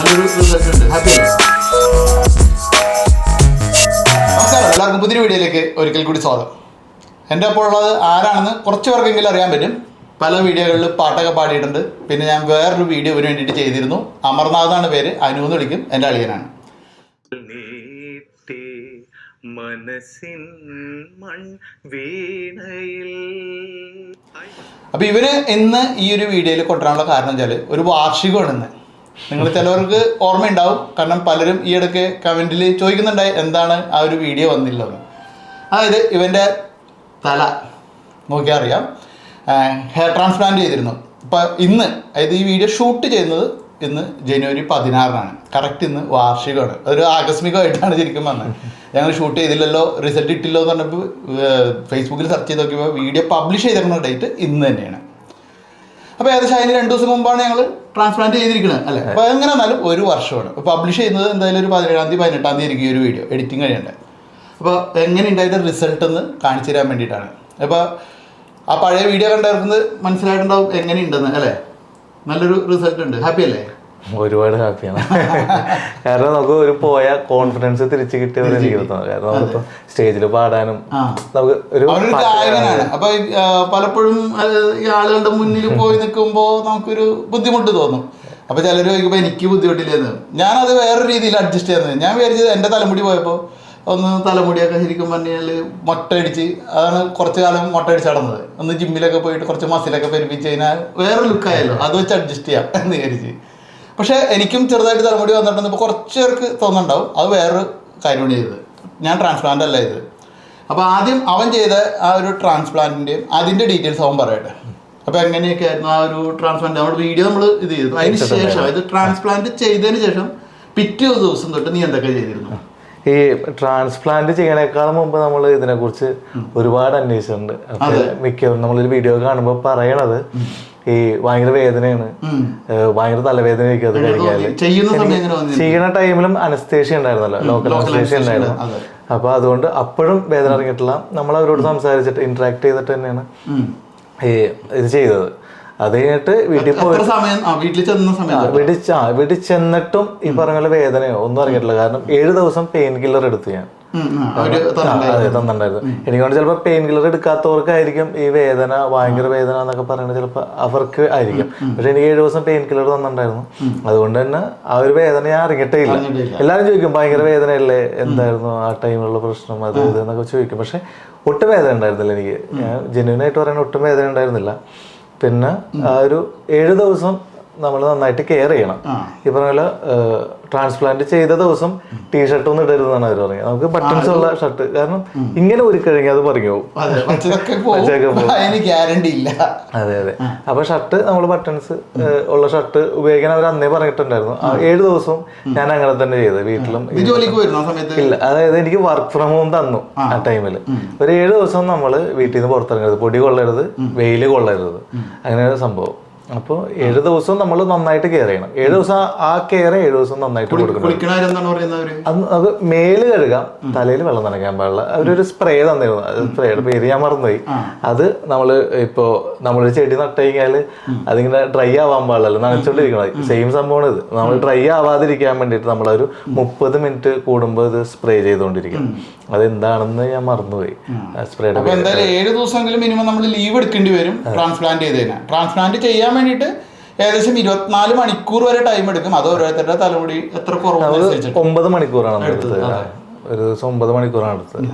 നല്ലൊരു റിസൾട്ട് നമസ്കാരം. എല്ലാവർക്കും പുതിയ വീഡിയോയിലേക്ക് ഒരിക്കൽ കൂടി സ്വാഗതം. എന്റെ അപ്പോൾ ഉള്ളത് ആരാണെന്ന് കുറച്ച് പേർക്കെങ്കിലും അറിയാൻ പറ്റും. പല വീഡിയോകളിൽ പാട്ടൊക്കെ പാടിയിട്ടുണ്ട്. പിന്നെ ഞാൻ വേറൊരു വീഡിയോ ഇവന് വേണ്ടിയിട്ട് ചെയ്തിരുന്നു. അമർനാഥ് ആണ് പേര്. അനു എന്ന് വിളിക്കും. എന്റെ അളിയനാണ്. മനസ്സിൻ മൺ വീണയിൽ. അപ്പോൾ ഇവർ ഇന്ന് ഈ ഒരു വീഡിയോയിൽ കൊണ്ടുവരാനുള്ള കാരണം വെച്ചാൽ ഒരു വാർഷികമാണ് ഇന്ന്. നിങ്ങൾ ചിലവർക്ക് ഓർമ്മയുണ്ടാവും. കാരണം പലരും ഈ ഇടയ്ക്ക് കമന്റിൽ ചോദിക്കുന്നുണ്ടായി എന്താണ് ആ ഒരു വീഡിയോ വന്നില്ലെന്ന്. അതായത് ഇവന്റെ തല നോക്കിയാൽ അറിയാം. ഹെയർ ട്രാൻസ്പ്ലാന്റ് ചെയ്തിരുന്നു. അപ്പോൾ ഇന്ന് അതായത് ഈ വീഡിയോ ഷൂട്ട് ചെയ്യുന്നത് ഇന്ന് ജനുവരി പതിനാറിനാണ്. കറക്റ്റ് ഇന്ന് വാർഷികമാണ്. അതൊരു ആകസ്മികമായിട്ടാണ് ശരിക്കും വന്നത് ഞങ്ങൾ ഷൂട്ട് ചെയ്തില്ലല്ലോ റിസൾട്ട് ഇട്ടില്ലോ എന്ന് പറഞ്ഞപ്പോൾ ഫേസ്ബുക്കിൽ സെർച്ച് ചെയ്ത് നോക്കിയപ്പോൾ വീഡിയോ പബ്ലിഷ് ചെയ്തിരുന്ന ഡേറ്റ് ഇന്ന് തന്നെയാണ്. അപ്പോൾ ഏകദേശം അതിന് രണ്ട് ദിവസം മുമ്പാണ് ഞങ്ങൾ ട്രാൻസ്പ്ലാന്റ് ചെയ്തിരിക്കുന്നത് അല്ലേ? അപ്പോൾ എങ്ങനെ വന്നാലും ഒരു വർഷമാണ്. പബ്ലിഷ് ചെയ്യുന്നത് എന്തായാലും ഒരു പതിനേഴാം തീയതി പതിനെട്ടാം തീയതി എനിക്ക് ഈ ഒരു വീഡിയോ എഡിറ്റിംഗ് കഴിയണ്ടേ? അപ്പോൾ എങ്ങനെ ഉണ്ടായിട്ട് റിസൾട്ട് എന്ന് കാണിച്ചു തരാൻ വേണ്ടിയിട്ടാണ്. അപ്പോൾ ആ പഴയ വീഡിയോ കണ്ടവർക്ക് മനസ്സിലായിട്ടുണ്ടാവും എങ്ങനെയുണ്ടെന്ന് അല്ലേ? നല്ലൊരു റിസൾട്ട് ഉണ്ട്. ഹാപ്പി അല്ലേ? ഒരുപാട് ഹാപ്പിയാണ് കാരണം നമുക്ക് ഒരു പോയ കോൺഫിഡൻസ് തിരിച്ചു കിട്ടിയ പോലെ എനിക്ക് തോന്നുന്നു കാരണം നമുക്കിപ്പോ സ്റ്റേജിൽ പാടാനും നമുക്ക് ഒരു ഗായകനാണ്. അപ്പൊ പലപ്പോഴും ഈ ആളുകളുടെ മുന്നിൽ പോയി നിൽക്കുമ്പോൾ നമുക്കൊരു ബുദ്ധിമുട്ട് തോന്നും. അപ്പൊ ചിലർ ചോദിക്കുമ്പോൾ എനിക്ക് ബുദ്ധിമുട്ടില്ലെന്ന്. ഞാനത് വേറൊരു രീതിയിൽ അഡ്ജസ്റ്റ് ചെയ്യുന്നത് ഞാൻ വിചാരിച്ചത് എന്റെ തലമുടി പോയപ്പോൾ ഒന്ന് തലമുടിയൊക്കെ ശരിക്കും പറഞ്ഞാൽ മൊട്ടയടിച്ച് അതാണ് കുറച്ച് കാലം മൊട്ടയടിച്ച് നടന്നത്. ഒന്ന് ജിമ്മിലൊക്കെ പോയിട്ട് കുറച്ച് മസിലൊക്കെ പെരുപ്പിച്ച് കഴിഞ്ഞാൽ വേറെ ലുക്കായല്ലോ അത് വെച്ച് അഡ്ജസ്റ്റ് ചെയ്യാം എന്ന് വിചാരിച്ച്. പക്ഷേ എനിക്കും ചെറുതായിട്ട് തലമുടി വന്നിട്ടുണ്ട്. ഇപ്പോൾ കുറച്ച് പേർക്ക് തോന്നുന്നുണ്ടാവും. അത് വേറൊരു കാര്യമാണ് ചെയ്തത്. ഞാൻ ട്രാൻസ്പ്ലാന്റ് അല്ല ഇത് അപ്പോൾ ആദ്യം അവൻ ചെയ്ത ആ ഒരു ട്രാൻസ്പ്ലാന്റിന്റെയും അതിന്റെ ഡീറ്റെയിൽസ് അവൻ പറയട്ടെ. അപ്പോൾ എങ്ങനെയൊക്കെ ആയിരുന്നു ആ ഒരു ട്രാൻസ്പ്ലാന്റ് നമ്മുടെ വീഡിയോ നമ്മൾ ഇത് ചെയ്തു. അതിന് ശേഷം ഇത് ട്രാൻസ്പ്ലാന്റ് ചെയ്തതിന് ശേഷം പിറ്റേ ദിവസം തൊട്ട് നീ എന്തൊക്കെ ചെയ്തിരുന്നു? ഈ ട്രാൻസ്പ്ലാന്റ് ചെയ്യണേക്കാളും മുമ്പ് നമ്മൾ ഇതിനെക്കുറിച്ച് ഒരുപാട് അന്വേഷിച്ചിട്ടുണ്ട്. അപ്പൊ മിക്കവരും നമ്മളൊരു വീഡിയോ കാണുമ്പോൾ പറയണത് ഈ ഭയങ്കര വേദനയാണ്. ഭയങ്കര തലവേദന അത് കഴിക്കാൽ ചെയ്യുന്ന ചെയ്യണ ടൈമിലും അനസ്തേഷ്യ ഉണ്ടായിരുന്നല്ലോ. ലോക്കൽ അനസ്തേഷ്യ ഉണ്ടായിരുന്നു. അപ്പൊ അതുകൊണ്ട് അപ്പോഴും വേദന ഇറങ്ങിയിട്ടില്ല. നമ്മൾ അവരോട് സംസാരിച്ചിട്ട് ഇന്ററാക്ട് ചെയ്തിട്ട് തന്നെയാണ് ഈ ഇത് ചെയ്തത്. അത് കഴിഞ്ഞിട്ട് വീട്ടിൽ പോയി വീട്ടിൽ ചെന്നിട്ടും ഈ പറഞ്ഞ പോലെ വേദനയോ ഒന്നും അറിഞ്ഞിട്ടില്ല കാരണം ഏഴ് ദിവസം പെയിൻ കില്ലർ എടുത്തു ഞാൻ. തന്നിട്ടുണ്ടായിരുന്നു. എനിക്കൊണ്ട് ചിലപ്പോൾ പെയിൻ കില്ലർ എടുക്കാത്തവർക്കായിരിക്കും ഈ വേദന ഭയങ്കര വേദന എന്നൊക്കെ പറയുന്നത് ചിലപ്പോൾ അവർക്ക് ആയിരിക്കും. പക്ഷെ എനിക്ക് ഏഴു ദിവസം പെയിൻ കില്ലർ തന്നിട്ടുണ്ടായിരുന്നു അതുകൊണ്ട് തന്നെ ആ ഒരു വേദന ഞാൻ അറിഞ്ഞിട്ടേ ഇല്ല എല്ലാരും എല്ലാവരും ചോദിക്കും ഭയങ്കര വേദനയല്ലേ? എന്തായിരുന്നു ആ ടൈമിലുള്ള പ്രശ്നം? അത് ഇത്? എന്നൊക്കെ ചോദിക്കും. പക്ഷെ ഒട്ടും വേദന ഉണ്ടായിരുന്നില്ല എനിക്ക്. ഞാൻ ജെന്യൂനായിട്ട് പറയുന്നത് ഒട്ടും വേദന ഉണ്ടായിരുന്നില്ല. പിന്നെ ആ ഒരു ഏഴ് ദിവസം നമ്മൾ നന്നായിട്ട് കെയർ ചെയ്യണം. ഈ പറഞ്ഞ പോലെ ട്രാൻസ്പ്ലാന്റ് ചെയ്ത ദിവസം ടീ ഷർട്ട് ഒന്നും ഇടരുതെന്നാണ് അവർ പറയുന്നത് നമുക്ക് ബട്ടൺസ് ഉള്ള ഷർട്ട് കാരണം ഇങ്ങനെ ഒരു കഴിഞ്ഞാൽ അത് പറഞ്ഞു പോകും. അതെ അതെ അപ്പൊ ഷർട്ട് നമ്മൾ ബട്ടൺസ് ഉള്ള ഷർട്ട് ഉപയോഗിക്കാൻ അവർ അന്നേ പറഞ്ഞിട്ടുണ്ടായിരുന്നു. ഏഴ് ദിവസവും ഞാൻ അങ്ങനെ തന്നെ ചെയ്തത് വീട്ടിലും ഇല്ല. അതായത് എനിക്ക് വർക്ക് ഫ്രം ഹോം തന്നു ആ. ടൈമിൽ ഒരു ഏഴ് ദിവസം നമ്മൾ വീട്ടിൽ നിന്ന് പുറത്തിറങ്ങരുത്. പൊടി കൊള്ളരുത് വെയിൽ കൊള്ളരുത്. അങ്ങനെ ഒരു സംഭവം. അപ്പോൾ ഏഴ് ദിവസം നമ്മൾ നന്നായിട്ട് കെയർ ചെയ്യണം. ഏഴ് ദിവസം ആ- കെയർ ഏഴ് ദിവസം നന്നായിട്ട് കൊടുക്കണം. അത് മേൽ കഴുകാം തലയിൽ വെള്ളം നനയ്ക്കാൻ പാടില്ല. അവരൊരു സ്പ്രേ തന്നിരുന്നു. സ്പ്രേയുടെ പേര് ഞാൻ മറന്നുപോയി. അത് നമ്മൾ ഇപ്പോ നമ്മളൊരു ചെടി നട്ട് കഴിഞ്ഞാൽ അതിങ്ങനെ ഡ്രൈ ആവാൻ പാടില്ലല്ലോ. നനച്ചോണ്ടിരിക്കണം. സെയിം സംഭവമാണ് ഇത്. നമ്മൾ ഡ്രൈ ആവാതിരിക്കാൻ വേണ്ടിയിട്ട് നമ്മളൊരു മുപ്പത് മിനിറ്റ് കൂടുമ്പോൾ ഇത് സ്പ്രേ ചെയ്തുകൊണ്ടിരിക്കും അതെന്താണെന്ന് ഞാൻ മറന്നുപോയി. സ്പ്രേയുടെ ഏഴ് ദിവസമെങ്കിലും മിനിമം നമ്മൾ ലീവ് എടുക്കേണ്ടി വരും ട്രാൻസ്പ്ലാന്റ് ട്രാൻസ്പ്ലാന്റ് ചെയ്യാൻ വേണ്ടിയിട്ട് ഏകദേശം ഇരുപത്തിനാല് മണിക്കൂർ വരെ ടൈം എടുക്കും. അത് ഓരോരുത്തരുടെ തലമുടി എത്ര കുറവ് ഒമ്പത് മണിക്കൂറാണ് എടുത്തത്. ഒരു ദിവസം ഒമ്പത് മണിക്കൂറാണ് എടുത്തത്.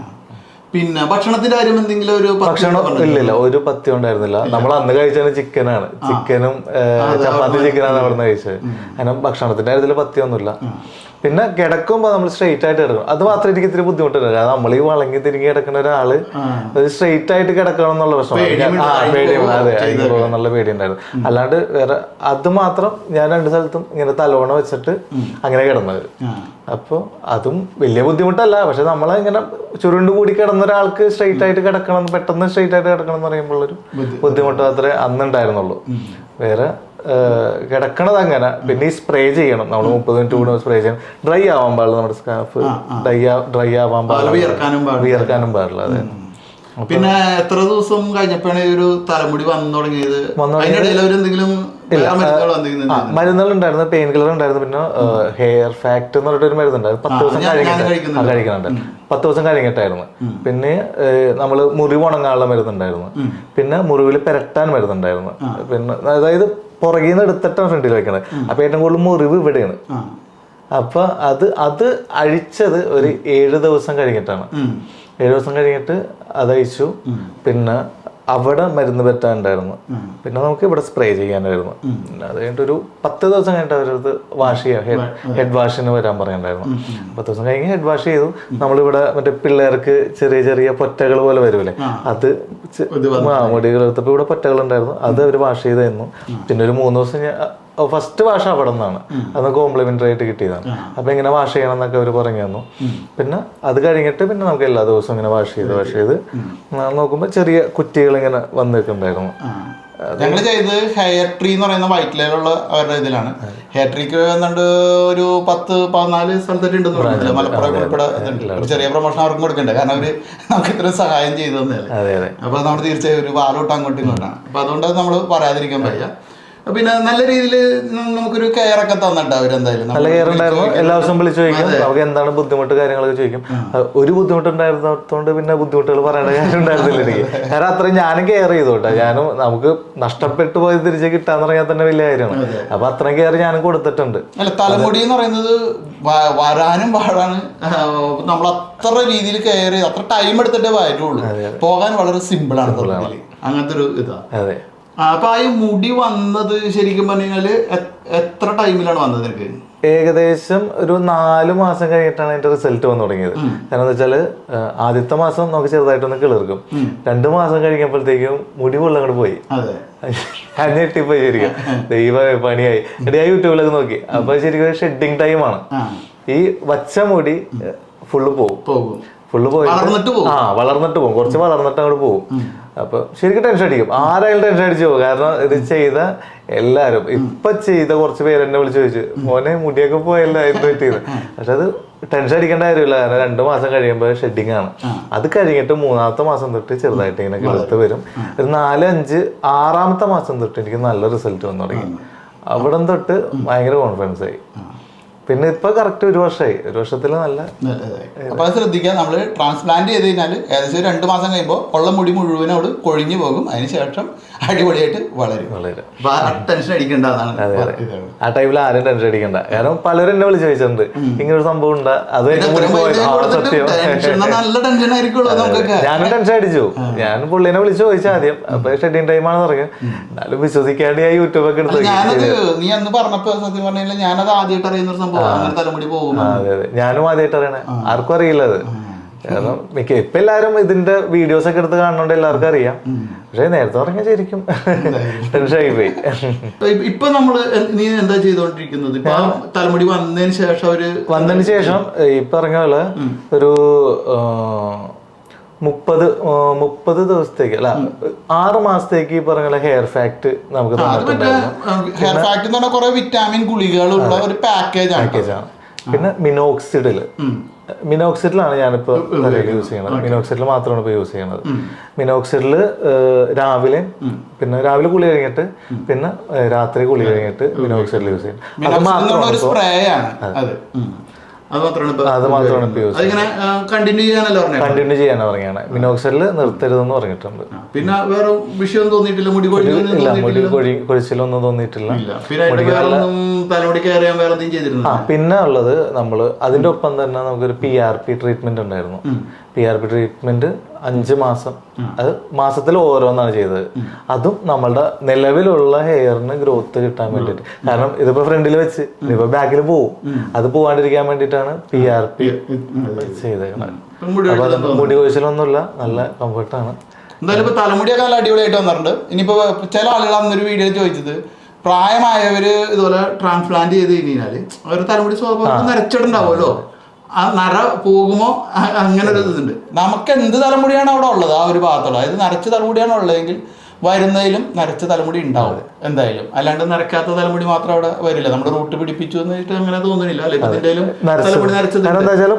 പിന്നെ ഭക്ഷണത്തിന്റെ കാര്യം എന്തെങ്കിലും ഒരു ഭക്ഷണം ഇല്ലില്ല ഒരു പത്തി ഉണ്ടായിരുന്നില്ല. നമ്മൾ അന്ന് കഴിച്ചത് ചിക്കനാണ് ചിക്കനും ചപ്പാത്തി ചിക്കനാണ് അവിടെ നിന്ന് കഴിച്ചത്. അങ്ങനെ ഭക്ഷണത്തിന്റെ കാര്യത്തിൽ പത്തിയൊന്നുമില്ല പിന്നെ കിടക്കുമ്പോൾ നമ്മൾ സ്ട്രെയിറ്റ് ആയിട്ട് കിടക്കും. അത് മാത്രം എനിക്ക് ഇത്തിരി ബുദ്ധിമുട്ടുണ്ട്. കാരണം നമ്മൾ ഈ വളങ്ങി തിരിഞ്ഞ് കിടക്കുന്ന ഒരാൾ ഒരു സ്ട്രെയിറ്റ് ആയിട്ട് കിടക്കണം എന്നുള്ള പ്രശ്നം ആ അതെ നല്ല പേടിയുണ്ടായിരുന്നു അല്ലാണ്ട് വേറെ അത് മാത്രം ഞാൻ രണ്ട് സ്ഥലത്തും ഇങ്ങനെ തലോണ വെച്ചിട്ട് അങ്ങനെ കിടന്നത്. അപ്പോൾ അതും വലിയ ബുദ്ധിമുട്ടല്ല. പക്ഷെ നമ്മൾ ഇങ്ങനെ ചുരുണ്ട് കൂടി കിടന്ന ഒരാൾക്ക് സ്ട്രെയിറ്റ് ആയിട്ട് കിടക്കണം പെട്ടെന്ന് സ്ട്രെയിറ്റ് ആയിട്ട് കിടക്കണം എന്ന് പറയുമ്പോൾ ഒരു ബുദ്ധിമുട്ട് മാത്രമേ അന്നുണ്ടായിരുന്നുള്ളൂ. വേറെ കിടക്കണത് അങ്ങനെ. പിന്നെ ഈ സ്പ്രേ ചെയ്യണം. നമ്മൾ മുപ്പത് മിനിറ്റ് കൂടുതൽ സ്പ്രേ ചെയ്യണം. ഡ്രൈ ആവാൻ പാടില്ല നമ്മുടെ സ്കാഫ് ഡ്രൈ ഡ്രൈ ആവാൻ പാടില്ല. വിയർക്കാനും പാടില്ല. അതെ. പിന്നെ എത്ര ദിവസം കഴിഞ്ഞപ്പോഴാണ് ഈ ഒരു തലമുടി വന്നു തുടങ്ങിയത്? അതിനിടയിൽ അവർ വേറെ മരുന്നുകൾ ഉണ്ടായിരുന്നു പെയിൻ കില്ലർ ഉണ്ടായിരുന്നു പിന്നെ ഹെയർ ഫാക്ട് എന്ന് പറഞ്ഞിട്ട് ഒരു മരുന്നുണ്ടായിരുന്നു. പത്ത് ദിവസം കഴിഞ്ഞിട്ട്. കഴിക്കുന്നുണ്ട്. പത്ത് ദിവസം കഴിഞ്ഞിട്ടായിരുന്നു. പിന്നെ നമ്മൾ മുറിവ് ഉണങ്ങാനുള്ള മരുന്നുണ്ടായിരുന്നു. പിന്നെ മുറിവിൽ പെരട്ടാൻ മരുന്നുണ്ടായിരുന്നു. പിന്നെ അതായത് പുറകിൽ നിന്ന് എടുത്തിട്ടാണ് ഫ്രണ്ടിൽ വെക്കണത്. അപ്പൊ ഏറ്റവും കൂടുതൽ മുറിവ് ഇവിടെയാണ്. അപ്പൊ അത് അത് അഴിച്ചത് ഒരു ഏഴ് ദിവസം കഴിഞ്ഞിട്ടാണ്. ഏഴ് ദിവസം കഴിഞ്ഞിട്ട് അത് അഴിച്ചു പിന്നെ അവിടെ മരുന്ന് പറ്റാനുണ്ടായിരുന്നു പിന്നെ നമുക്ക് ഇവിടെ സ്പ്രേ ചെയ്യാനായിരുന്നു. പിന്നെ അത് കഴിഞ്ഞിട്ട് ഒരു പത്ത് ദിവസം കഴിഞ്ഞിട്ട് അവരത് വാഷ് ചെയ്യാം ഹെഡ് വാഷിന് വരാൻ പറയണ്ടായിരുന്നു. പത്ത് ദിവസം കഴിഞ്ഞ് ഹെഡ് വാഷ് ചെയ്തു. നമ്മളിവിടെ മറ്റേ പിള്ളേർക്ക് ചെറിയ ചെറിയ പൊറ്റകൾ പോലെ വരുമല്ലേ അത് മുടികൾ എടുത്തപ്പോൾ ഇവിടെ പൊറ്റകൾ ഉണ്ടായിരുന്നു അത് അവർ വാഷ് ചെയ്ത് തന്നു പിന്നെ ഒരു മൂന്ന് ദിവസം ഫസ്റ്റ് ഭാഷ അവിടെ നിന്നാണ്. അത് കോംപ്ലിമെന്ററി ആയിട്ട് കിട്ടിയതാണ്. അപ്പൊ ഇങ്ങനെ വാഷ് ചെയ്യണം എന്നൊക്കെ അവർ പറഞ്ഞു തന്നു. പിന്നെ അത് കഴിഞ്ഞിട്ട് പിന്നെ നമുക്ക് എല്ലാ ദിവസവും ഇങ്ങനെ വാഷ് ചെയ്ത് വാഷ് ചെയ്ത് നോക്കുമ്പോൾ ചെറിയ കുറ്റികൾ ഇങ്ങനെ വന്നിട്ടുണ്ടായിരുന്നു ഞങ്ങൾ ചെയ്ത് ചെയ്തത് ഹെയർ ട്രീ എന്ന് പറയുന്ന വൈറ്റ് ലെയറുള്ള അവരുടെ ഇതിലാണ്. ഹെയർ ട്രീക്ക് വന്നിട്ട് ഒരു പത്ത് പതിനാല് സ്ഥലത്തൊക്കെ ഉണ്ടെന്ന് പറഞ്ഞില്ല? മലപ്പുറം ഉൾപ്പെടെ. ഒരു ചെറിയ പ്രൊമോഷൻ അവർക്കും കൊടുക്കണ്ടേ? കാരണം അവർ നമുക്ക് ഇത്രയും സഹായം ചെയ്തു തന്നെയല്ലേ അപ്പൊ നമ്മൾ തീർച്ചയായും ഒരു വാലോട്ട് അങ്ങോട്ടും ഇങ്ങോട്ടാണ് അപ്പൊ അതുകൊണ്ട് നമ്മൾ പറയാതിരിക്കാൻ വയ്യ പിന്നെ നല്ല രീതിയിൽ നമുക്കൊരു കെയർ ഒക്കെ തന്നിട്ട് അവരെന്തായാലും നല്ല കെയർ ഉണ്ടായിരുന്നു. എല്ലാ ദിവസവും വിളിച്ചു ചോദിക്കും. നമുക്ക് എന്താണ് ബുദ്ധിമുട്ട് കാര്യങ്ങളൊക്കെ ചോദിക്കും. ഒരു ബുദ്ധിമുട്ടുണ്ടായിരുന്നതുകൊണ്ട് പിന്നെ ബുദ്ധിമുട്ടുകൾ പറയേണ്ട കാര്യം ഉണ്ടായിരുന്നില്ല എനിക്ക്. കാരണം അത്രയും ഞാനും കെയർ ചെയ്തു കേട്ടോ ഞാനും നമുക്ക് നഷ്ടപ്പെട്ടു പോയത് തിരിച്ച് കിട്ടാന്ന് പറഞ്ഞാൽ തന്നെ വലിയ കാര്യമാണ്. അപ്പൊ അത്രയും കെയർ ഞാനും കൊടുത്തിട്ടുണ്ട്. അല്ല തലമുടി എന്ന് പറയുന്നത് വരാനും പാടാണ്. നമ്മൾ അത്ര രീതിയിൽ കെയർ ചെയ്ത് അത്ര ടൈം എടുത്തിട്ടേ വരുള്ളൂ. പോകാൻ വളരെ സിമ്പിൾ ആണ് അങ്ങനത്തെ ഒരു ഇതാ. അതെ. അപ്പൊ ആ മുടി വന്നത് ശരിക്കും പറഞ്ഞു കഴിഞ്ഞാൽ എത്ര ടൈമിലാണ് വന്നത് എനിക്ക് ഏകദേശം ഒരു നാല് മാസം കഴിഞ്ഞിട്ടാണ് അതിന്റെ റിസൾട്ട് വന്നു തുടങ്ങിയത്. കാരണം എന്താ വെച്ചാൽ ആദ്യത്തെ മാസം നമുക്ക് ചെറുതായിട്ടൊന്ന് കിളിർക്കും. രണ്ടു മാസം കഴിഞ്ഞപ്പോഴത്തേക്കും മുടി വെള്ളം അങ്ങോട്ട് പോയി. ഞാൻ ഞെട്ടിപ്പോയി ശരിക്കും. ദൈവമേ പണിയായി. ഞാൻ യൂട്യൂബിലൊക്കെ നോക്കി. അപ്പൊ ശരിക്കും ഷെഡിങ് ടൈമാണ് ഈ വച്ച മുടി ഫുള്ള് പോകും. ഫുള്ള് പോയി ആ വളർന്നിട്ട് പോകും. കുറച്ച് വളർന്നിട്ട് അങ്ങോട്ട് പോകും അപ്പൊ ശരിക്കും ടെൻഷൻ അടിക്കും. ആരായാലും ടെൻഷൻ അടിച്ചു പോകും. കാരണം ഇത് ചെയ്ത എല്ലാരും. ഇപ്പൊ ചെയ്ത കുറച്ച് പേര് എന്നെ വിളിച്ചു ചോദിച്ചു മോനെ മുടിയൊക്കെ പോയല്ല? എന്ത് പറ്റിയത്? പക്ഷെ അത് ടെൻഷൻ അടിക്കേണ്ട കാര്യമില്ല. കാരണം രണ്ടു മാസം കഴിയുമ്പോൾ ഷെഡിങ് ആണ്. അത് കഴിഞ്ഞിട്ട് മൂന്നാമത്തെ മാസം തൊട്ട് ചെറുതായിട്ട് ഇങ്ങനെ കിളുത്ത് വരും. ഒരു നാല് അഞ്ച് ആറാമത്തെ മാസം തൊട്ട് എനിക്ക് നല്ല റിസൾട്ട് വന്നു തുടങ്ങി. അവിടം തൊട്ട് ഭയങ്കര കോൺഫിഡൻസ് ആയി. പിന്നെ ഇപ്പൊ കറക്റ്റ് ഒരു വർഷമായി ഒരു വർഷത്തിൽ നല്ല അപ്പൊ അത് ശ്രദ്ധിക്കുക. നമ്മൾ ട്രാൻസ്പ്ലാന്റ് ചെയ്ത് കഴിഞ്ഞാൽ ഏകദേശം രണ്ട് മാസം കഴിയുമ്പോൾ ഉള്ള മുടി മുഴുവനോട് കൊഴിഞ്ഞു പോകും. അതിനുശേഷം അടിപൊളിയായിട്ട് വളരും. വളരും. ടെൻഷൻ അടിക്കേണ്ടതാണ് ആ ടൈമിൽ ആരും ടെൻഷൻ അടിക്കണ്ട. കാരണം പലരും എന്നെ വിളിച്ച് ചോദിച്ചിട്ടുണ്ട്. ഇങ്ങനെ ഒരു സംഭവം ഉണ്ട്? അത് നല്ല ടെൻഷൻ നമുക്കൊക്കെ. ഞാനും ടെൻഷൻ അടിച്ചു. ഞാൻ പുള്ളിനെ വിളിച്ച് ചോദിച്ചു ആദ്യം. അപ്പൊ ഷെഡിങ് ടൈമാണെന്ന് പറഞ്ഞു. എന്നാലും വിശ്വസിക്കാണ്ട് ഞാൻ യൂട്യൂബ് ഒക്കെ എടുത്ത്. നീ അന്ന് പറഞ്ഞപ്പോ സത്യം പറഞ്ഞാൽ ഞാനത് ആദ്യമായിട്ട് അറിയുന്ന ഒരു സംഭവം തലമുടി പോകും ഞാനും ആദ്യമായിട്ട് അറിയണേ. ആർക്കും അറിയില്ല അത്. കാരണം മിക്ക ഇപ്പൊ എല്ലാരും ഇതിന്റെ വീഡിയോസ് ഒക്കെ എടുത്ത് കാണുന്നുണ്ട് എല്ലാവർക്കും അറിയാം. പക്ഷെ നേരത്തെ പറഞ്ഞാൽ ശരിക്കും. ടെൻഷൻ ആയി പോയി ഇപ്പൊ- ഇപ്പൊ നമ്മൾ നീ എന്താ ചെയ്തോണ്ടിരിക്കുന്നത്? ഇപ്പൊ തലമുടി വന്നതിന് ശേഷം അവർ വന്നതിന് ശേഷം ഈ പറഞ്ഞ പോലെ ഒരു മുപ്പത് മുപ്പത് ദിവസത്തേക്ക് അല്ല ആറ് മാസത്തേക്ക് ഈ പറഞ്ഞ ഹെയർ ഫാക്ട് നമുക്ക് ഹെയർ ഫാക്ട് എന്ന് കുറെ വിറ്റാമിൻ ഗുളികകളുള്ള ഒരു പാക്കേജ് പാക്കേജാണ് പിന്നെ മിനോക്സിഡിൽ മിനോക്സിഡിലാണ് ഞാനിപ്പോ യൂസ് ചെയ്യണത്. മിനോക്സിഡിൽ മാത്രമാണ് ഇപ്പൊ യൂസ് ചെയ്യണത്. മിനോക്സിഡിൽ രാവിലെ പിന്നെ രാവിലെ കുളി കഴിഞ്ഞിട്ട് പിന്നെ രാത്രി കുളി കഴിഞ്ഞിട്ട് മിനോക്സിഡിൽ യൂസ് ചെയ്യണം. അത് മാത്രമാണ് അത് മാത്രമാണ് അതിങ്ങനെ കണ്ടിന്യൂ ചെയ്യാനല്ല പറഞ്ഞത് കണ്ടിന്യൂ പറഞ്ഞാണ് മിനോക്സിഡിൽ നിർത്തരുതെന്ന് പറഞ്ഞിട്ടുണ്ട്. പിന്നെ വേറെ വിഷയം തോന്നിയിട്ടില്ല? മുടി ഇല്ല മുടി കൊഴി കൊഴിച്ചിലൊന്നും തോന്നിയിട്ടില്ല. വേറെ ചെയ്തിരുന്നു? ആ പിന്നെ ഉള്ളത് നമ്മൾ അതിന്റെ ഒപ്പം തന്നെ നമുക്കൊരു പി ആർ പി ട്രീറ്റ്മെന്റ് ഉണ്ടായിരുന്നു. പി ആർ പി ട്രീറ്റ്മെന്റ് അഞ്ച് മാസം. അത് മാസത്തിൽ ഓരോന്നാണ് ചെയ്തത്. അതും നമ്മളുടെ നിലവിലുള്ള ഹെയറിന് ഗ്രോത്ത് കിട്ടാൻ വേണ്ടിയിട്ട്. കാരണം ഇതിപ്പോ ഫ്രണ്ടിൽ വെച്ച് ഇപ്പൊ ബാക്കിൽ പോവും. അത് പോവാണ്ടിരിക്കാൻ വേണ്ടിയിട്ടാണ് പി ആർ പി ചെയ്തത് മുടി കൊഴിച്ചിലൊന്നുമില്ല നല്ല കംഫർട്ടാണ് എന്തായാലും ഇപ്പൊ തലമുടിയൊക്കെ നല്ല അടിപൊളിയായിട്ട് വന്നിട്ടുണ്ട്. ഇനിയിപ്പോ ചില ആളുകൾ അന്നൊരു വീഡിയോ ചോദിച്ചത് പ്രായമായവര് ഇതുപോലെ ട്രാൻസ്പ്ലാന്റ് ചെയ്ത് കഴിഞ്ഞാൽ അവരുടെ തലമുടി സ്വാഭാവികം നരച്ചിട്ടുണ്ടാവുമല്ലോ. ആ നര പോകുമോ? അങ്ങനെ ഒരു ഇതുണ്ട്. നമുക്ക് എന്ത് തലമുടിയാണ് അവിടെ ഉള്ളത്? ആ ഒരു ഭാഗത്തുള്ളത് അതായത് നരച്ച തലമുടിയാണ് ഉള്ളതെങ്കിൽ വരുന്നതിലും നരച്ച തലമുടി ഉണ്ടാവും എന്തായാലും. അല്ലാണ്ട് നരക്കാത്ത തലമുടി മാത്രം അവിടെ വരില്ല. നമ്മുടെ റൂട്ട് പിടിപ്പിച്ചു എന്നിട്ട് അങ്ങനെ തോന്നുന്നില്ല. അല്ലെങ്കിൽ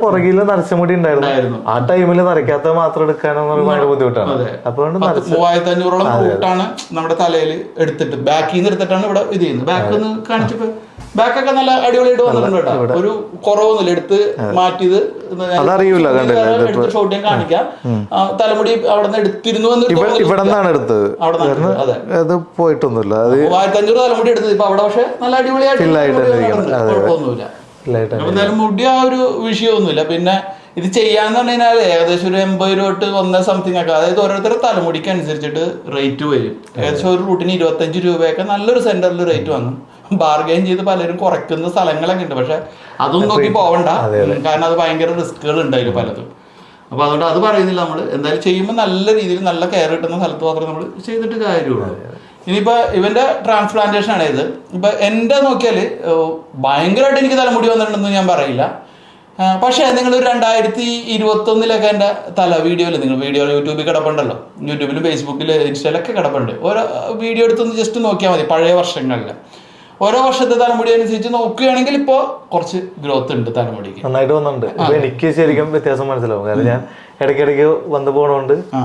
പുറകിൽ നരച്ചമുടി ഉണ്ടായിരുന്നു. ആ ടൈമിൽ നരക്കാത്ത മാത്രം എടുക്കാനെന്ന് ബുദ്ധിമുട്ടാണ്. അതുകൊണ്ട് മൂവായിരത്തി അഞ്ഞൂറോളം റൂട്ടാണ് നമ്മുടെ തലയിൽ എടുത്തിട്ട്. ബാക്കിൽ നിന്ന് എടുത്തിട്ടാണ് ഇവിടെ ഇത് ചെയ്യുന്നത്. ബാക്ക് ഒന്ന് കാണിച്ചപ്പോ ബാക്കൊക്കെ നല്ല അടിപൊളിയായിട്ട് വന്നിട്ടുണ്ട് കേട്ടോ. ഒരു കുറവൊന്നുമില്ല. എടുത്ത് മാറ്റിയത് അതറിയൂല, കണ്ടില്ലേ? എടുത്ത് ഷോട്ട് ഞാൻ കാണിക്കാം. തലമുടി അവിടെ നിന്ന് എടുത്തിരുന്നു ഇവിടെ നിന്നാണ് എടുത്തത്. അതെ. പോയിട്ടൊന്നുമില്ല. ആയിരത്തഞ്ഞൂറ് തലമുടി എടുത്തത്. ഇപ്പൊ അവിടെ പക്ഷെ നല്ല അടിപൊളിയായിട്ട് എന്തായാലും മുടി ആ ഒരു വിഷയമൊന്നുമില്ല. പിന്നെ ഇത് ചെയ്യാന്ന് പറഞ്ഞു കഴിഞ്ഞാൽ ഏകദേശം ഒരു എൺപത് രൂപ തൊട്ട് വന്ന സംതിങ് ഒക്കെ. അതായത് ഓരോരുത്തരുടെ തലമുടിക്ക് അനുസരിച്ചിട്ട് റേറ്റ് വരും. ഏകദേശം ഒരു റൂട്ടിന് ഇരുപത്തഞ്ച് രൂപയൊക്കെ നല്ലൊരു സെന്ററിൽ റേറ്റ് വന്നു. ബാർഗൈൻ ചെയ്ത് പലരും കുറയ്ക്കുന്ന സ്ഥലങ്ങളൊക്കെ ഉണ്ട്. പക്ഷെ അതും നോക്കി പോവണ്ട. കാരണം അത് ഭയങ്കര റിസ്കുകൾ ഉണ്ടായില്ല പലതും. അപ്പൊ അതുകൊണ്ട് അത് പറയുന്നില്ല നമ്മൾ എന്തായാലും ചെയ്യുമ്പോൾ നല്ല രീതിയിൽ നല്ല കെയർ കിട്ടുന്ന സ്ഥലത്ത് മാത്രമേ നമ്മൾ ചെയ്തിട്ട് കാര്യമുള്ളൂ. ഇനിയിപ്പോ ഇവന്റെ ട്രാൻസ്പ്ലാന്റേഷൻ ആണ് ഇത്. ഇപ്പൊ എന്റെ നോക്കിയാൽ ഏഹ്, ഭയങ്കരമായിട്ട് എനിക്ക് തലമുടി വന്നിട്ടുണ്ടെന്ന് ഞാൻ പറയില്ല. പക്ഷേ നിങ്ങൾ ഒരു രണ്ടായിരത്തി ഇരുപത്തി ഒന്നിലൊക്കെ എന്റെ തല വീഡിയോയിൽ നിങ്ങൾ വീഡിയോ യൂട്യൂബിൽ കിടപ്പുണ്ടല്ലോ. യൂട്യൂബിലും ഫേസ്ബുക്കിൽ ഇൻസ്റ്റയിലൊക്കെ കിടപ്പുണ്ട്. ഓരോ വീഡിയോ എടുത്തൊന്ന് ജസ്റ്റ് നോക്കിയാൽ മതി. പഴയ വർഷങ്ങളിൽ ഓരോ വർഷത്തെ തലമുടി അനുസരിച്ച് നോക്കുകയാണെങ്കിൽ ഇപ്പോൾ കുറച്ച് ഗ്രോത്ത് ഉണ്ട് തലമുടിക്ക്. നന്നായിട്ട് വന്നിട്ടുണ്ട്. ഇപ്പൊ എനിക്ക് ശരിക്കും വ്യത്യാസം മനസ്സിലാവും. കാരണം ഞാൻ ഇടയ്ക്കിടയ്ക്ക് വന്നു പോണോണ്ട് ആ.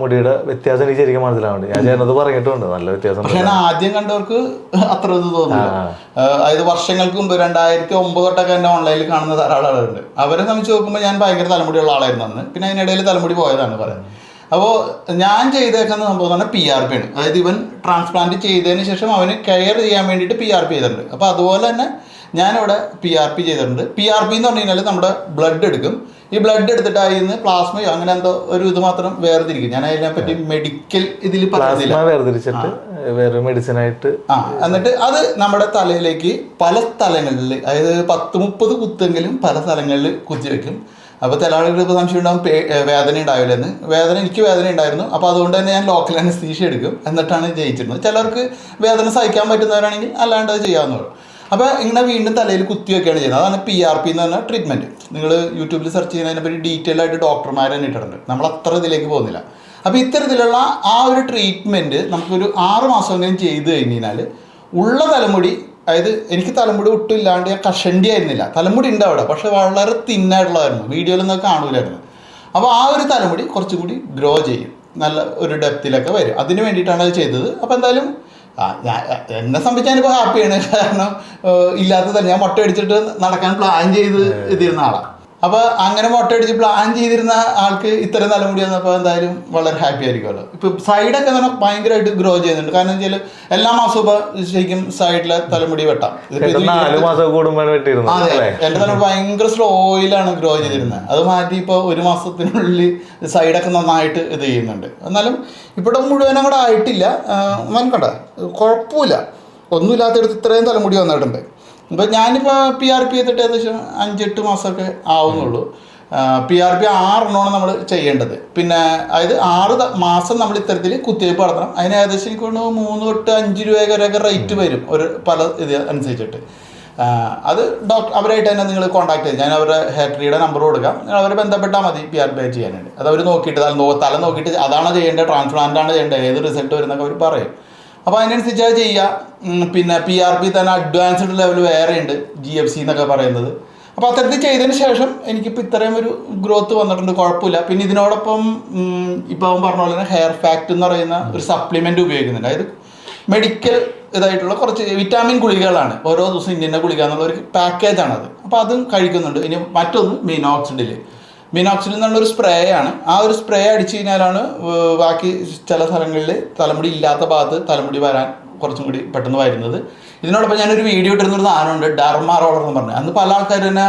മുടിയുടെ വ്യത്യാസം എനിക്ക് ശരിക്കും മനസ്സിലാവുന്നുണ്ട്. ഞാൻ ചേട്ടനത് പറഞ്ഞിട്ടുണ്ട്. നല്ല വ്യത്യാസം പക്ഷേ ഞാൻ ആദ്യം കണ്ടവർക്ക് അത്ര ഇത് തോന്നില്ല. അതായത് വർഷങ്ങൾക്ക് മുമ്പ് രണ്ടായിരത്തി ഒമ്പത് തൊട്ടൊക്കെ എന്നെ ഓൺലൈനിൽ കാണുന്ന ധാരാളം ആളുകളുണ്ട്. അവരെ സംബന്ധിച്ച് നോക്കുമ്പോൾ ഞാൻ ഭയങ്കര തലമുടിയുള്ള ആളായിരുന്നു അന്ന്. പിന്നെ അതിനിടയിൽ തലമുടി പോയതാണ് പറയാം. അപ്പോൾ ഞാൻ ചെയ്തേക്കുന്ന സംഭവം എന്ന് പറഞ്ഞാൽ പി ആർ പി ആണ്. അതായത് ഇവൻ ട്രാൻസ്പ്ലാന്റ് ചെയ്തതിന് ശേഷം അവന് കെയർ ചെയ്യാൻ വേണ്ടിയിട്ട് പി ആർ പി ചെയ്തിട്ടുണ്ട്. അപ്പോൾ അതുപോലെ തന്നെ ഞാനിവിടെ പി ആർ പി ചെയ്തിട്ടുണ്ട്. പി ആർ പി എന്ന് പറഞ്ഞു കഴിഞ്ഞാൽ നമ്മുടെ ബ്ലഡ് എടുക്കും. ഈ ബ്ലഡ് എടുത്തിട്ട് അതിൽ നിന്ന് പ്ലാസ്മയോ അങ്ങനെ എന്തോ ഒരു ഇത് മാത്രം വേർതിരിക്കും. ഞാൻ അതിനെപ്പറ്റി മെഡിക്കൽ ഇതിൽ പറയുന്നില്ല വേർതിരിച്ചിട്ട് വേറെ മെഡിസിൻ ആയിട്ട് ആ എന്നിട്ട് അത് നമ്മുടെ തലയിലേക്ക് പല സ്ഥലങ്ങളിൽ അതായത് പത്ത് മുപ്പത് കുത്തെങ്കിലും പല സ്ഥലങ്ങളിൽ കുത്തിവെക്കും. അപ്പോൾ ചില ആളുകൾക്ക് ഇപ്പോൾ സംശയം ഉണ്ടാകും പേ- വേദന ഉണ്ടാവില്ലെന്ന്. വേദന എനിക്ക് വേദന ഉണ്ടായിരുന്നു. അപ്പോൾ അതുകൊണ്ട് തന്നെ ഞാൻ ലോക്കൽ അനസ്തീഷ എടുക്കും. എന്നിട്ടാണ് ജയിച്ചിരുന്നത്. ചിലർക്ക് വേദന സഹിക്കാൻ പറ്റുന്നവരാണെങ്കിൽ അല്ലാണ്ട് അത് ചെയ്യാവുന്നവർ അപ്പോൾ ഇങ്ങനെ വീണ്ടും തലയിൽ കുത്തിവെക്കുകയാണ് ചെയ്യുന്നത്. അതാണ് പി ആർ പി എന്ന് പറഞ്ഞ ട്രീറ്റ്മെന്റ് നിങ്ങൾ യൂട്യൂബിൽ സെർച്ച് ചെയ്യുന്നതിനെ പറ്റി ഡീറ്റെയിൽ ആയിട്ട് ഡോക്ടർമാർ തന്നെ ഇട്ടിട്ടുണ്ട്. നമ്മൾ അത്ര ഇതിലേക്ക് പോകുന്നില്ല. അപ്പോൾ ഇത്തരത്തിലുള്ള ആ ഒരു ട്രീറ്റ്മെന്റ് നമുക്കൊരു ആറ് മാസമെങ്കിലും ചെയ്ത് കഴിഞ്ഞ് കഴിഞ്ഞാൽ ഉള്ള തലമുടി അതായത് എനിക്ക് തലമുടി ഒട്ടും ഇല്ലാണ്ട് ഞാൻ കഷണ്ടി ആയിരുന്നില്ല തലമുടി ഉണ്ട് അവിടെ പക്ഷെ വളരെ തിന്നായിട്ടുള്ളതായിരുന്നു. വീഡിയോയിലൊന്നും കാണൂലായിരുന്നു. അപ്പോൾ ആ ഒരു തലമുടി കുറച്ചും കൂടി ഗ്രോ ചെയ്യും. നല്ല ഒരു ഡെപ്തിലൊക്കെ വരും. അതിന് വേണ്ടിയിട്ടാണ് അത് ചെയ്തത്. അപ്പോൾ എന്തായാലും ആ, ഞാൻ എന്നെ സംബന്ധിച്ച് ഞാനിപ്പോൾ ഹാപ്പിയാണ് കാരണം ഇല്ലാത്തതല്ല ഞാൻ മുട്ട അടിച്ചിട്ട് നടക്കാൻ പ്ലാൻ ചെയ്ത് ഇതിരുന്ന ആളാണ് അപ്പോൾ അങ്ങനെ മുട്ട അടിച്ച് പ്ലാൻ ചെയ്തിരുന്ന ആൾക്ക് ഇത്തരം തലമുടി വന്നപ്പോൾ എന്തായാലും വളരെ ഹാപ്പി ആയിരിക്കുമല്ലോ. ഇപ്പൊ സൈഡൊക്കെ എന്ന് പറഞ്ഞാൽ ഭയങ്കരമായിട്ട് ഗ്രോ ചെയ്യുന്നുണ്ട്. കാരണം വെച്ചാൽ എല്ലാ മാസവും ഇപ്പൊ ശരിക്കും സൈഡിലെ തലമുടി വെട്ടാം. അതെ എന്റെ തലമുടി ഭയങ്കര സ്ലോയിലാണ് ഗ്രോ ചെയ്തിരുന്നത്. അത് മാറ്റി ഇപ്പോൾ ഒരു മാസത്തിനുള്ളിൽ സൈഡൊക്കെ നന്നായിട്ട് ഇത് ചെയ്യുന്നുണ്ട്. എന്നാലും ഇവിടെ മുഴുവൻ അങ്ങോട്ട് ആയിട്ടില്ല. മനക്കണ്ട കുഴപ്പമില്ല. ഒന്നുമില്ലാത്തടത്ത് ഇത്രയും തലമുടി വന്നിട്ടുണ്ട്. ഇപ്പം ഞാനിപ്പോൾ പി ആർ പി ചെയ്തിട്ട് ഏകദേശം അഞ്ചെട്ട് മാസമൊക്കെ ആവുന്നുള്ളൂ. പി ആർ പി ആറെണ്ണമാണ് നമ്മൾ ചെയ്യേണ്ടത്. പിന്നെ അതായത് ആറ് മാസം നമ്മൾ ഇത്തരത്തിൽ കുത്തിവയ്പ്പ് നടത്തണം. അതിന് ഏകദേശം എനിക്ക് തോന്നുന്നു മൂന്ന് തൊട്ട് അഞ്ച് രൂപ വരെയൊക്കെ റേറ്റ് വരും ഒരു പല ഇത് അനുസരിച്ചിട്ട്. അത് ഡോക്ടർ അവരായിട്ട് തന്നെ നിങ്ങൾ കോൺടാക്ട് ചെയ്ത് ഞാൻ അവരുടെ ഹെയർ നമ്പർ കൊടുക്കാം. നിങ്ങൾ അവരെ ബന്ധപ്പെട്ടാൽ മതി പി ആർ പി ചെയ്യാനായിട്ട്. അത് അവർ നോക്കിയിട്ട് തല നോക്കിയിട്ട് അതാണോ ചെയ്യേണ്ടത് ട്രാൻസ്പ്ലാന്റ് ആണ് ചെയ്യേണ്ടത് ഏത് റിസൾട്ട് വരുന്നൊക്കെ അവർ പറയും. അപ്പോൾ അതിനനുസരിച്ച് അത് ചെയ്യുക പിന്നെ പി ആർ പി തന്നെ അഡ്വാൻസ്ഡ് ലെവൽ വേറെ ഉണ്ട് ജി എഫ് സി എന്നൊക്കെ പറയുന്നത്. അപ്പോൾ അത്തരത്തിൽ ചെയ്തതിന് ശേഷം എനിക്കിപ്പോൾ ഇത്രയും ഒരു ഗ്രോത്ത് വന്നിട്ടുണ്ട് കുഴപ്പമില്ല. പിന്നെ ഇതിനോടൊപ്പം ഇപ്പൊ അവൻ പറഞ്ഞ പോലെ തന്നെ ഹെയർ ഫാക്റ്റ് എന്ന് പറയുന്ന ഒരു സപ്ലിമെന്റ് ഉപയോഗിക്കുന്നുണ്ട്. അതായത് മെഡിക്കൽ ഇതായിട്ടുള്ള കുറച്ച് വിറ്റാമിൻ ഗുളികകളാണ്. ഓരോ ദിവസം ഇന്ന ഗുളിക എന്നുള്ള ഒരു പാക്കേജാണത് അപ്പോൾ അതും കഴിക്കുന്നുണ്ട്. ഇനി മറ്റൊന്ന് മിനോക്സിഡിൽ മിനോക്സിഡിൽ എന്നുള്ള ഒരു സ്പ്രേ ആണ് ആ ഒരു സ്പ്രേ അടിച്ചു കഴിഞ്ഞാലാണ് ബാക്കി ചില സ്ഥലങ്ങളിൽ തലമുടി ഇല്ലാത്ത ഭാഗത്ത് തലമുടി വരാൻ കുറച്ചും കൂടി പെട്ടെന്ന് വരുന്നത്. ഇതിനോടൊപ്പം ഞാനൊരു വീഡിയോ ഇട്ടിരുന്ന ഒരു സാധനമുണ്ട് ഡർമ റോളർ എന്ന് പറഞ്ഞു. അന്ന് പല ആൾക്കാർ തന്നെ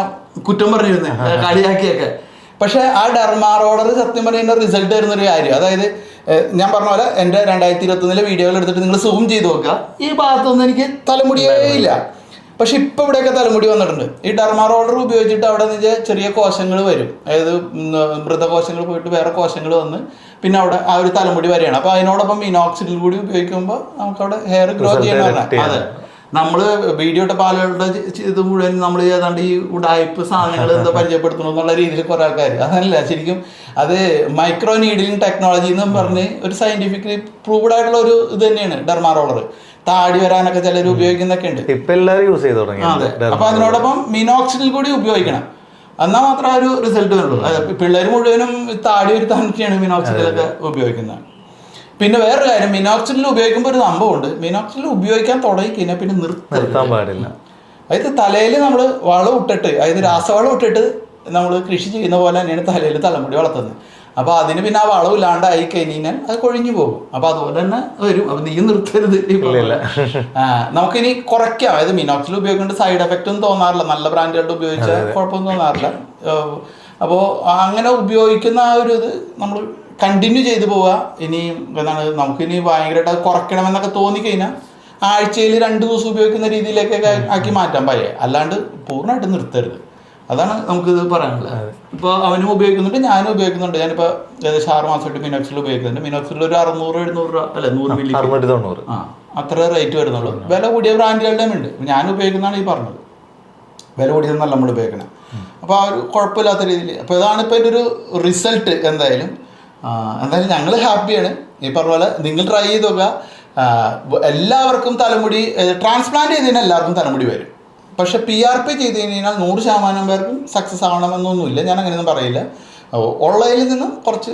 കുറ്റം പറഞ്ഞിരുന്നേ കളിയാക്കിയൊക്കെ. പക്ഷേ ആ ഡർമ റോളർ സത്യം പറയുന്ന റിസൾട്ട് വരുന്നൊരു ഒരു കാര്യം. അതായത് ഞാൻ പറഞ്ഞ പോലെ എന്റെ രണ്ടായിരത്തി ഇരുപത്തൊന്നിലെ വീഡിയോകൾ എടുത്തിട്ട് നിങ്ങൾ സൂം ചെയ്ത് നോക്കുക. ഈ ഭാഗത്തൊന്നും എനിക്ക് തലമുടിയേ ഇല്ല. പക്ഷെ ഇപ്പൊ ഇവിടെയൊക്കെ തലമുടി വന്നിട്ടുണ്ട്. ഈ ഡർമാ റോളർ ഉപയോഗിച്ചിട്ട് അവിടെ നിന്ന് ചെറിയ കോശങ്ങൾ വരും. അതായത് മൃതകോശങ്ങൾ പോയിട്ട് വേറെ കോശങ്ങൾ വന്ന് പിന്നെ അവിടെ ആ ഒരു തലമുടി വരെയാണ്. അപ്പൊ അതിനോടൊപ്പം മിനോക്സിഡിൽ കൂടി ഉപയോഗിക്കുമ്പോൾ നമുക്ക് അവിടെ ഹെയർ ഗ്രോ direct അതെ. നമ്മൾ വീഡിയോ ഇട്ട പാലുകളുടെ ഇത് മുഴുവൻ നമ്മൾ ഏതാണ്ട് ഈ ഉടായ്പ് സാധനങ്ങൾ എന്താ പരിചയപ്പെടുത്തണം എന്നുള്ള രീതിയിൽ കുറെ ആൾക്കാർ അതല്ല ശരിക്കും അത് മൈക്രോ നീഡിലിംഗ് ടെക്നോളജി എന്ന് പറഞ്ഞ് ഒരു സയന്റിഫിക്കലി പ്രൂവ്ഡ് ആയിട്ടുള്ള ഒരു ഇത് തന്നെയാണ് ഡെർമാ റോളർ താടി വരാനൊക്കെ ചിലർ ഉപയോഗിക്കുന്നൊക്കെ ഉണ്ട്. ഇപ്പൊ യൂസ് ചെയ്ത് തുടങ്ങി അതെ. അപ്പൊ അതിനോടൊപ്പം മിനോക്സിഡിൽ കൂടി ഉപയോഗിക്കണം. എന്നാൽ മാത്രം ആ ഒരു റിസൾട്ട് വരുള്ളൂ. പിള്ളേർ മുഴുവനും താടി വരുത്താനൊക്കെയാണ് മിനോക്സിഡിലൊക്കെ ഉപയോഗിക്കുന്നത്. പിന്നെ വേറൊരു കാര്യം മിനോക്സിഡിൽ ഉപയോഗിക്കുമ്പോൾ ഒരു സംഭവമുണ്ട്. മിനോക്സിഡിൽ ഉപയോഗിക്കാൻ തുടങ്ങി കഴിഞ്ഞാൽ പിന്നെ നിർത്താൻ പാടില്ല. അതായത് തലയിൽ നമ്മൾ വളം ഇട്ടിട്ട് അതായത് രാസവളം ഇട്ടിട്ട് നമ്മൾ കൃഷി ചെയ്യുന്ന പോലെ തന്നെയാണ് തലയിൽ തലമുടി വളർത്തുന്നത്. അപ്പോൾ അതിന് പിന്നെ ആ വളവില്ലാണ്ടായി കഴിഞ്ഞാൽ അത് കൊഴിഞ്ഞു പോകും. അപ്പോൾ അതുപോലെ തന്നെ വരും. അപ്പോൾ നീ നിർത്തരുത്. നമുക്കിനി കുറയ്ക്കാം. അതായത് മിനോക്സിൽ ഉപയോഗിക്കേണ്ട സൈഡ് എഫക്റ്റ് ഒന്നും തോന്നാറില്ല. നല്ല ബ്രാൻഡുകളുടെ ഉപയോഗിച്ച കുഴപ്പമൊന്നും തോന്നാറില്ല. അപ്പോൾ അങ്ങനെ ഉപയോഗിക്കുന്ന ആ ഒരു ഇത് നമ്മൾ കണ്ടിന്യൂ ചെയ്തു പോവുക. ഇനി എന്താണ് നമുക്കിനി ഭയങ്കരമായിട്ട് അത് കുറയ്ക്കണമെന്നൊക്കെ തോന്നിക്കഴിഞ്ഞാൽ ആഴ്ചയിൽ രണ്ട് ദിവസം ഉപയോഗിക്കുന്ന രീതിയിലേക്കൊക്കെ ആക്കി മാറ്റാൻ പയ്യെ അല്ലാണ്ട് പൂർണമായിട്ട് നിർത്തരുത്. അതാണ് നമുക്ക് പറയാനുള്ളത്. ഇപ്പോൾ അവനും ഉപയോഗിക്കുന്നുണ്ട് ഞാനും ഉപയോഗിക്കുന്നുണ്ട്. ഞാനിപ്പോൾ ഏകദേശം ആറ് മാസമായിട്ട് മിനോക്സിൽ ഉപയോഗിക്കുന്നുണ്ട്. മിനോക്സിൽ ഒരു അറുന്നൂറ് എഴുന്നൂറ് രൂപ അല്ലെ നൂറ് മില്ലി ആ അത്ര റേറ്റ് വരുന്നുള്ളൂ. വില കൂടിയ ബ്രാൻഡുകളുടെയും ഉണ്ട്. ഞാൻ ഉപയോഗിക്കുന്നതാണ് ഈ പറഞ്ഞത്. വില കൂടിയതെന്നല്ല നമ്മൾ ഉപയോഗിക്കണം അപ്പോൾ ആ ഒരു കുഴപ്പമില്ലാത്ത രീതിയിൽ അപ്പോൾ ഇതാണ് ഇപ്പോൾ ഒരു റിസൾട്ട് എന്തായാലും. എന്തായാലും ഞങ്ങൾ ഹാപ്പിയാണ്. ഈ പറഞ്ഞ പോലെ നിങ്ങൾ ട്രൈ ചെയ്ത് നോക്കുക. എല്ലാവർക്കും തലമുടി ട്രാൻസ്പ്ലാന്റ് ചെയ്തതിന് എല്ലാവർക്കും തലമുടി വരും. പക്ഷെ പി ആർ പി ചെയ്ത് കഴിഞ്ഞാൽ നൂറ് ശതമാനം പേർക്കും സക്സസ് ആവണമെന്നൊന്നുമില്ല. ഞാൻ അങ്ങനെയൊന്നും പറയില്ല ഉള്ളതിൽ നിന്നും കുറച്ച്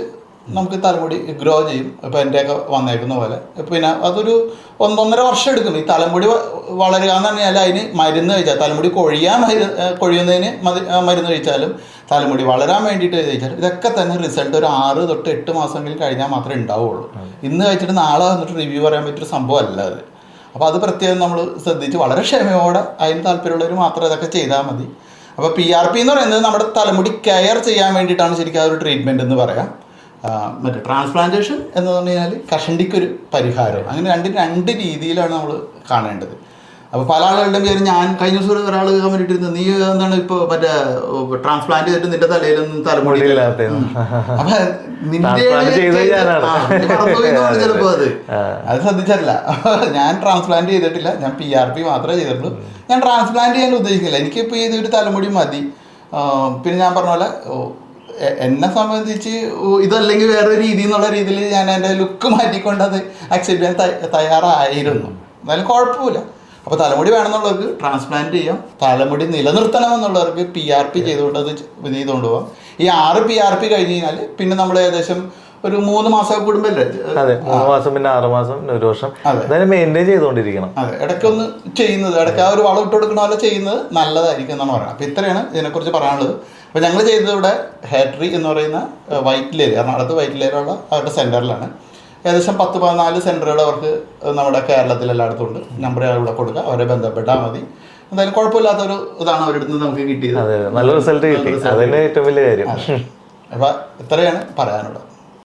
നമുക്ക് തലമുടി ഗ്രോ ചെയ്യും. ഇപ്പം എന്റെയൊക്കെ വന്നേക്കുന്ന പോലെ. പിന്നെ അതൊരു ഒന്നൊന്നര വർഷം എടുക്കും. ഈ തലമുടി വളരുക എന്ന് പറഞ്ഞാൽ അതിന് മരുന്ന് കഴിച്ചാൽ തലമുടി കൊഴിയാൻ മരു- കൊഴിയുന്നതിന് മരുന്ന് കഴിച്ചാലും തലമുടി വളരാൻ വേണ്ടിയിട്ട് കഴിച്ചാലും ഇതൊക്കെ തന്നെ റിസൾട്ട് ഒരു ആറ് തൊട്ട് എട്ട് മാസമെങ്കിലും കഴിഞ്ഞാൽ മാത്രമേ ഉണ്ടാവുള്ളൂ. ഇന്ന് കഴിച്ചിട്ട് നാളെ വന്നിട്ട് റിവ്യൂ പറയാൻ പറ്റിയൊരു സംഭവം അല്ല അത്. അപ്പോൾ അത് പ്രത്യേകം നമ്മൾ ശ്രദ്ധിച്ച് വളരെ ക്ഷമയോടെ അതിന് താല്പര്യമുള്ളവർ മാത്രം ഇതൊക്കെ ചെയ്താൽ മതി. അപ്പോൾ പി ആർ പി എന്ന് പറയുന്നത് നമ്മുടെ തലമുടി കെയർ ചെയ്യാൻ വേണ്ടിയിട്ടാണ് ശരിക്കും അതൊരു ഒരു ട്രീറ്റ്മെന്റ് എന്ന് പറയാം. മറ്റേ ട്രാൻസ്പ്ലാന്റേഷൻ എന്ന് പറഞ്ഞു കഴിഞ്ഞാൽ കഷണ്ടിക്കൊരു പരിഹാരം. അങ്ങനെ രണ്ട് രണ്ട് രീതിയിലാണ് നമ്മൾ കാണേണ്ടത്. അപ്പോൾ പല ആളുകളുടെയും പേര് ഞാൻ കഴിഞ്ഞ ദിവസം ഒരാൾ കമന്റ് ഇട്ടിരുന്നു. നീ എന്താണ് ഇപ്പോൾ മറ്റേ ട്രാൻസ്പ്ലാന്റ് ചെയ്തിട്ട് നിന്റെ തലയിലൊന്നും തലമുടി. അപ്പൊ നിന്റെ ചിലപ്പോ അത്. അത് ശ്രദ്ധിച്ചല്ല ഞാൻ ട്രാൻസ്പ്ലാന്റ് ചെയ്തിട്ടില്ല. ഞാൻ പി ആർ പി മാത്രമേ ചെയ്തിട്ടുള്ളൂ. ഞാൻ ട്രാൻസ്പ്ലാന്റ് ചെയ്യാൻ ഉദ്ദേശിക്കില്ല എനിക്കിപ്പോൾ ഈ ഒരു തലമുടി മതി. പിന്നെ ഞാൻ പറഞ്ഞ പോലെ എന്നെ സംബന്ധിച്ച് ഇതല്ലെങ്കിൽ വേറെ രീതി എന്നുള്ള രീതിയിൽ ഞാൻ എന്റെ ലുക്ക് മാറ്റിക്കൊണ്ട് അത് അക്സെപ്റ്റ് ചെയ്യാൻ തയ്യ- തയ്യാറായിരുന്നു. എന്നാലും കുഴപ്പമില്ല. അപ്പോൾ തലമുടി വേണമെന്നുള്ളവർക്ക് ട്രാൻസ്പ്ലാന്റ് ചെയ്യാം. തലമുടി നിലനിർത്തണം എന്നുള്ളവർക്ക് പി ആർ പി ചെയ്തുകൊണ്ട് അത് ചെയ്തുകൊണ്ട് പോകാം ഈ ആറ് പി ആർ പി കഴിഞ്ഞ് കഴിഞ്ഞാൽ പിന്നെ നമ്മൾ ഏകദേശം ഒരു മൂന്ന് മാസം കൂടുമ്പല്ലേ? അതെ മൂന്ന് മാസം പിന്നെ ആറ് മാസം ഒരു വർഷം. അതെ. എന്തായാലും മെയിന്റെയിൻ ചെയ്തുകൊണ്ടിരിക്കണം. അതെ ഇടയ്ക്കൊന്ന് ചെയ്യുന്നത് ഇടയ്ക്ക് ആ ഒരു വളം ഇട്ട് കൊടുക്കണ പോലെ ചെയ്യുന്നത് നല്ലതായിരിക്കും എന്നാണ് പറയുന്നത്. അപ്പോൾ ഇത്രയാണ് ഇതിനെക്കുറിച്ച് പറയാനുള്ളത്. അപ്പോൾ ഞങ്ങൾ ചെയ്തത് ഇവിടെ ഹാട്രി എന്ന് പറയുന്ന വൈറ്റിലേര് എറണാകുളത്ത് വൈറ്റിലേരുള്ള അവരുടെ സെന്ററിലാണ് ഏകദേശം പത്ത് പതിനാല് സെന്ററുകൾ അവർക്ക് നമ്മുടെ കേരളത്തിൽ എല്ലായിടത്തും ഉണ്ട്. നമ്പർ ഇവിടെ കൊടുക്കുക. അവരെ ബന്ധപ്പെട്ടാൽ മതി. എന്തായാലും കുഴപ്പമില്ലാത്തൊരു ഇതാണ് അവരുടെ അടുത്ത് നമുക്ക് കിട്ടിയത്. നല്ല റിസൾട്ട് കിട്ടി. അതന്നെ ഏറ്റവും വലിയ കാര്യം. അപ്പോൾ ഇത്രയാണ് പറയാനുള്ളത്.